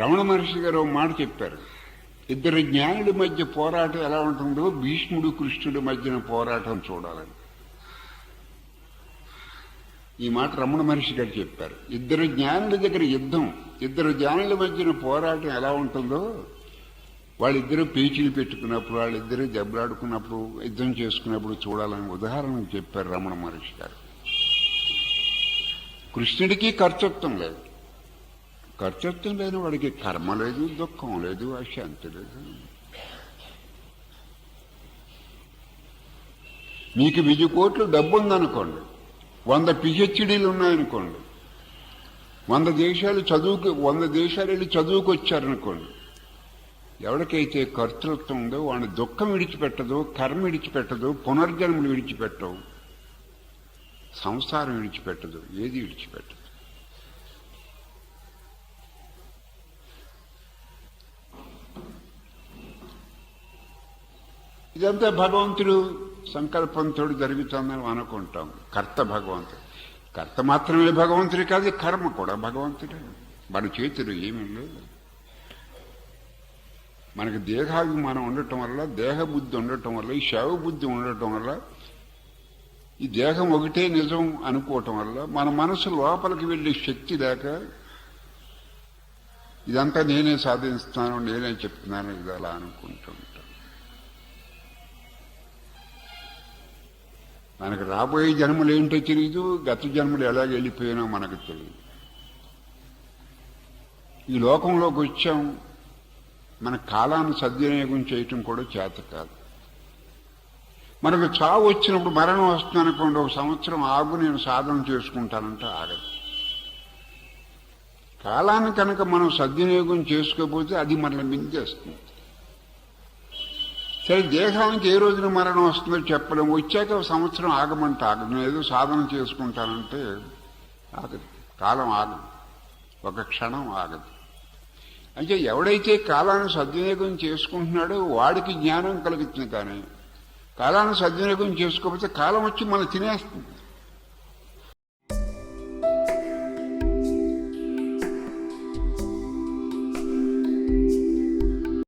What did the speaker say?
రమణ మహర్షి గారు ఒక మాట చెప్పారు. ఇద్దరు జ్ఞానుడి మధ్య పోరాటం ఎలా ఉంటుందో భీష్ముడు కృష్ణుడి మధ్యన పోరాటం చూడాలని. ఈ మాట రమణ మహర్షి గారు చెప్పారు. ఇద్దరు జ్ఞానుల దగ్గర యుద్ధం ఇద్దరు జ్ఞానుల మధ్యన పోరాటం ఎలా ఉంటుందో వాళ్ళిద్దరూ పేచీలు పెట్టుకున్నప్పుడు వాళ్ళిద్దరూ దెబ్బలాడుకున్నప్పుడు యుద్ధం చేసుకున్నప్పుడు చూడాలని ఉదాహరణ చెప్పారు రమణ మహర్షి గారు. కృష్ణుడికి కర్తృత్వం లేదు. కర్తృత్వం లేని వాడికి కర్మ లేదు దుఃఖం లేదు అశాంతి లేదు. మీకు వెయ్యి కోట్లు డబ్బు ఉందనుకోండి వంద పిహెచ్డీలు ఉన్నాయనుకోండి వంద దేశాలు చదువుకు వంద దేశాలు వెళ్ళి చదువుకు వచ్చారనుకోండి ఎవరికైతే కర్తృత్వం ఉందో వాడిని దుఃఖం విడిచిపెట్టదు కర్మ విడిచిపెట్టదు పునర్జన్మలు విడిచిపెట్టవు సంసారం విడిచిపెట్టదు ఏది విడిచిపెట్టదు. ఇదంతా భగవంతుడు సంకల్పంతో జరుగుతుందని అనుకుంటాం. కర్త భగవంతుడు. కర్త మాత్రమే భగవంతుడు కాదు కర్మ కూడా భగవంతుడే. మన చేతులు ఏమీ లేదు. మనకి దేహాభిమానం ఉండటం వల్ల దేహ బుద్ధి ఉండటం వల్ల ఈ శవ బుద్ధి ఉండటం వల్ల ఈ దేహం ఒకటే నిజం అనుకోవటం వల్ల మన మనసు లోపలికి వెళ్ళే శక్తి లేక ఇదంతా నేనే సాధిస్తున్నాను నేనే చెప్తున్నాను ఇది అలా అనుకుంటూ. మనకు రాబోయే జన్మలు ఏంటో తెలియదు గత జన్మలు ఎలాగ వెళ్ళిపోయినో మనకు తెలియదు ఈ లోకంలోకి వచ్చాం మన కాలాన్ని సద్వినియోగం చేయటం కూడా చేత కాదు. మనకు చావు వచ్చినప్పుడు మరణం వస్తుంది అనుకోండి ఒక సంవత్సరం ఆగు నేను సాధన చేసుకుంటానంటే ఆగదు. కాలాన్ని కనుక మనం సద్వినియోగం చేసుకోకపోతే అది మనల్ని మింగేస్తుంది. సరే దేహానికి ఏ రోజున మరణం వస్తుందో చెప్పలేము. వచ్చాక సంవత్సరం ఆగమంటే ఆగదు నేను ఏదో సాధన చేసుకుంటానంటే ఆగదు. కాలం ఆగదు. ఒక క్షణం ఆగదు. అంటే ఎవడైతే కాలాన్ని సద్వినియోగం చేసుకుంటున్నాడో వాడికి జ్ఞానం కలుగుతుంది కానీ కాలాన్ని సద్వినియోగం చేసుకోకపోతే కాలం వచ్చి మనం తినేస్తుంది.